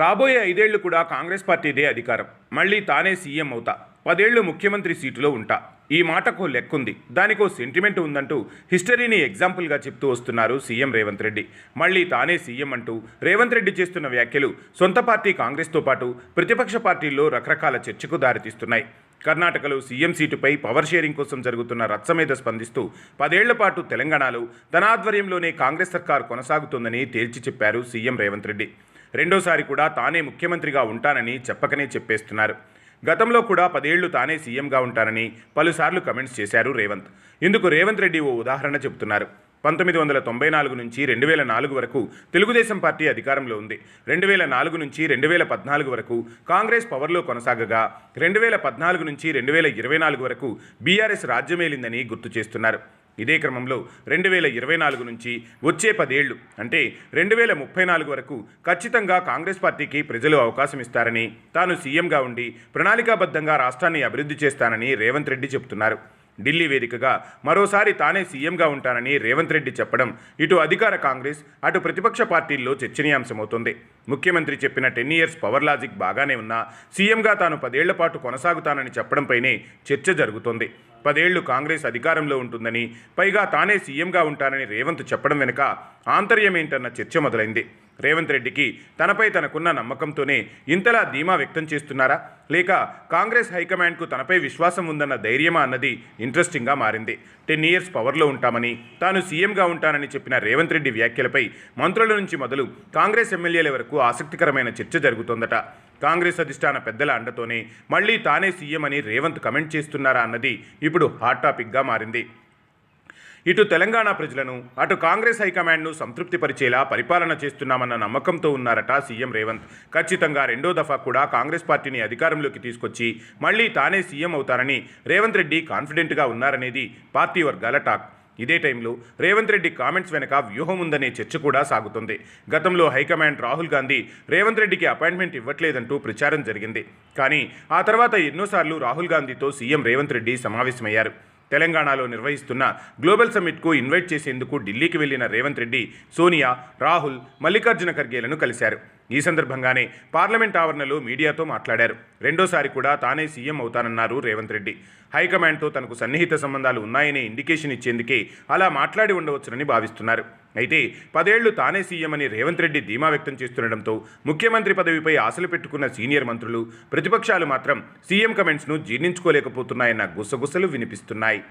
రాబోయే ఐదేళ్ళు కూడా కాంగ్రెస్ పార్టీదే అధికారం. మళ్ళీ తానే సీఎం అవుతా. పదేళ్ళు ముఖ్యమంత్రి సీటులో ఉంటా. ఈ మాటకు లెక్కుంది. దానికో సెంటిమెంట్ ఉందంటూ హిస్టరీని ఎగ్జాంపుల్గా చెప్తూ వస్తున్నారు సీఎం రేవంత్ రెడ్డి. మళ్ళీ తానే సీఎం అంటూ రేవంత్ రెడ్డి చేస్తున్న వ్యాఖ్యలు సొంత పార్టీ కాంగ్రెస్తో పాటు ప్రతిపక్ష పార్టీల్లో రకరకాల చర్చకు దారితీస్తున్నాయి. కర్ణాటకలో సీఎం సీటుపై పవర్ షేరింగ్ కోసం జరుగుతున్న రచ్చ మీద స్పందిస్తూ పదేళ్ళ పాటు తెలంగాణలో తన ఆధ్వర్యంలోనే కాంగ్రెస్ సర్కార్ కొనసాగుతుందని తేల్చి చెప్పారు సీఎం రేవంత్ రెడ్డి. రెండోసారి కూడా తానే ముఖ్యమంత్రిగా ఉంటానని చెప్పకనే చెప్పేస్తున్నారు. గతంలో కూడా పదేళ్ళు తానే సీఎంగా ఉంటానని పలుసార్లు కమెంట్స్ చేశారు రేవంత్. ఇందుకు రేవంత్ రెడ్డి ఓ ఉదాహరణ చెబుతున్నారు. పంతొమ్మిది వందల తొంభై నాలుగు నుంచి రెండు వేల నాలుగు వరకు తెలుగుదేశం పార్టీ అధికారంలో ఉంది. రెండు వేల నాలుగు నుంచి రెండు వేల పద్నాలుగు వరకు కాంగ్రెస్ పవర్లో కొనసాగగా రెండు వేల పద్నాలుగు నుంచి రెండు వేల ఇరవై నాలుగు వరకు బీఆర్ఎస్ రాజ్యమేలిందని గుర్తు చేస్తున్నారు. ఇదే క్రమంలో రెండు వేల ఇరవై నాలుగు నుంచి వచ్చే పదేళ్ళు అంటే రెండు వేల ముప్పై నాలుగు వరకు ఖచ్చితంగా కాంగ్రెస్ పార్టీకి ప్రజలు అవకాశం ఇస్తారని తాను సీఎంగా ఉండి ప్రణాళికాబద్ధంగా రాష్ట్రాన్ని అభివృద్ధి చేస్తానని రేవంత్ రెడ్డి చెబుతున్నారు ఢిల్లీ వేదికగా మరోసారి తానే సీఎంగా ఉంటానని రేవంత్ రెడ్డి చెప్పడం ఇటు అధికార కాంగ్రెస్ అటు ప్రతిపక్ష పార్టీల్లో చర్చనీయాంశమవుతోంది. ముఖ్యమంత్రి చెప్పిన టెన్ ఇయర్స్ పవర్ లాజిక్ బాగానే ఉన్నా సీఎంగా తాను పదేళ్ళ పాటు కొనసాగుతానని చెప్పడంపైనే చర్చ జరుగుతోంది. పదేళ్ళు కాంగ్రెస్ అధికారంలో ఉంటుందని పైగా తానే సీఎంగా ఉంటానని రేవంత్ చెప్పడం వెనుక ఆంతర్యమేంటన్న చర్చ మొదలైంది. రేవంత్ రెడ్డికి తనపై తనకున్న నమ్మకంతోనే ఇంతలా ధీమా వ్యక్తం చేస్తున్నారా? లేక కాంగ్రెస్ హైకమాండ్కు తనపై విశ్వాసం ఉందన్న ధైర్యమా అన్నది ఇంట్రెస్టింగ్గా మారింది. టెన్ ఇయర్స్ పవర్లో ఉంటామని తాను సీఎంగా ఉంటానని చెప్పిన రేవంత్ రెడ్డి వ్యాఖ్యలపై మంత్రుల నుంచి మొదలు కాంగ్రెస్ ఎమ్మెల్యేల వరకు ఆసక్తికరమైన చర్చ జరుగుతోందట. కాంగ్రెస్ అధిష్టాన పెద్దల అండతోనే మళ్ళీ తానే సీఎం అని రేవంత్ కమెంట్ చేస్తున్నారా అన్నది ఇప్పుడు హాట్ టాపిక్గా మారింది. ఇటు తెలంగాణ ప్రజలను అటు కాంగ్రెస్ హైకమాండ్ను సంతృప్తిపరిచేలా పరిపాలన చేస్తున్నామన్న నమ్మకంతో ఉన్నారట సీఎం రేవంత్. ఖచ్చితంగా రెండో దఫా కూడా కాంగ్రెస్ పార్టీని అధికారంలోకి తీసుకొచ్చి మళ్ళీ తానే సీఎం అవుతారని రేవంత్ రెడ్డి కాన్ఫిడెంట్గా ఉన్నారనేది పార్టీ వర్గాల టాక్. ఇదే టైంలో రేవంత్ రెడ్డి కామెంట్స్ వెనక వ్యూహం ఉందనే చర్చ కూడా సాగుతుంది. గతంలో హైకమాండ్ రాహుల్ గాంధీ రేవంత్ రెడ్డికి అపాయింట్మెంట్ ఇవ్వట్లేదంటూ ప్రచారం జరిగింది. కానీ ఆ తర్వాత ఎన్నోసార్లు రాహుల్ గాంధీతో సీఎం రేవంత్ రెడ్డి సమావేశమయ్యారు. తెలంగాణలో నిర్వహిస్తున్న గ్లోబల్ సమ్మిట్కు ఇన్వైట్ చేసేందుకు ఢిల్లీకి వెళ్ళిన రేవంత్ రెడ్డి సోనియా రాహుల్ మల్లికార్జున ఖర్గేలను కలిశారు. ఈ సందర్భంగానే పార్లమెంట్ ఆవరణలో మీడియాతో మాట్లాడారు. రెండోసారి కూడా తానే సీఎం అవుతానన్నారు రేవంత్ రెడ్డి. హైకమాండ్తో తనకు సన్నిహిత సంబంధాలు ఉన్నాయనే ఇండికేషన్ ఇచ్చేందుకే అలా మాట్లాడి ఉండవచ్చునని భావిస్తున్నారు. అయితే పదేళ్ళు తానే సీఎం అని రేవంత్ రెడ్డి ధీమా వ్యక్తం చేస్తుండటంతో ముఖ్యమంత్రి పదవిపై ఆశలు పెట్టుకున్న సీనియర్ మంత్రులు ప్రతిపక్షాలు మాత్రం సీఎం కమెంట్స్ను జీర్ణించుకోలేకపోతున్నాయన్న గుసగుసలు వినిపిస్తున్నాయి.